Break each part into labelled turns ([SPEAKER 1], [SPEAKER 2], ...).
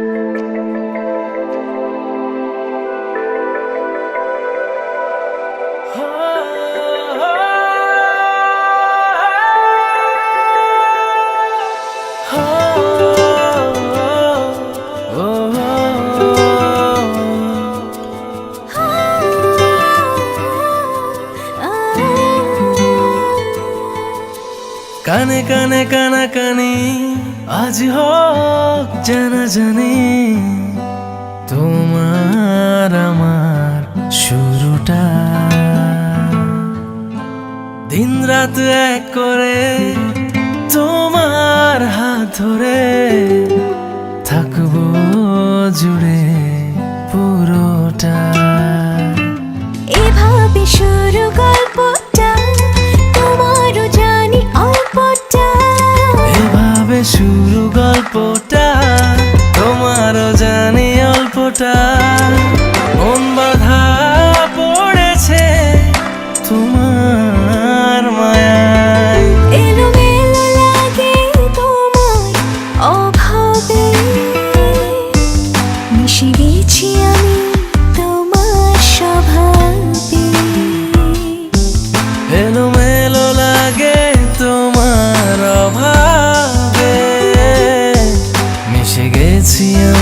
[SPEAKER 1] Thank you. কানে কানে কানা কানে, আজ হোক জানা জানে, তোমার আমার শুরুটা। দিন রাত এক করে তোমার হাত ধরে
[SPEAKER 2] অল্পটা
[SPEAKER 1] মন বাধা পড়েছে তোমার মায়ায়।
[SPEAKER 2] অভাবে। মিশে গেছি আমি তোমার স্বভাবে।
[SPEAKER 1] এলোমেলো লাগে তোমার অভাবে। মিশে গেছি আমি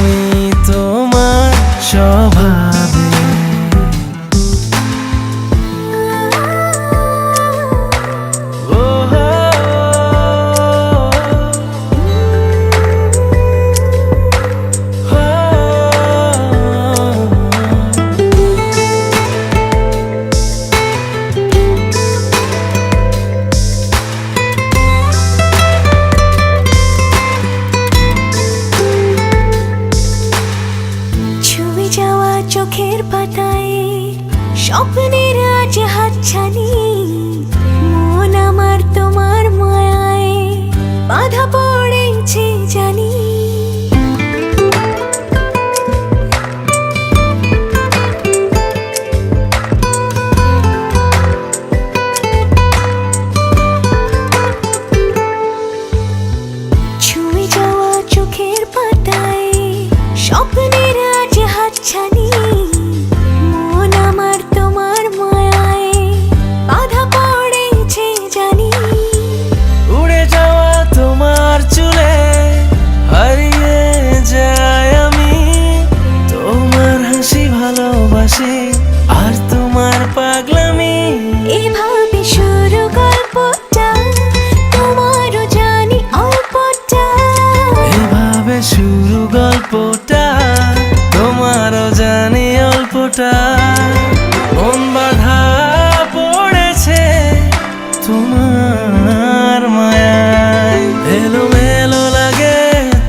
[SPEAKER 2] স্বপ্নের আজ হাতছানি, মন আমার তোমার মায়ায়, বাধা পড়েছে জানি। চোখের পাতায়, স্বপ্নের আজ হাতছানি।
[SPEAKER 1] অল্পটা মন বাধা পড়েছে তোমার মায়ায়। এলোমেলো লাগে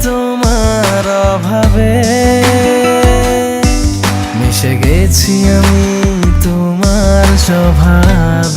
[SPEAKER 1] তোমার অভাবে। মিশে গেছি আমি তোমার স্বভাব।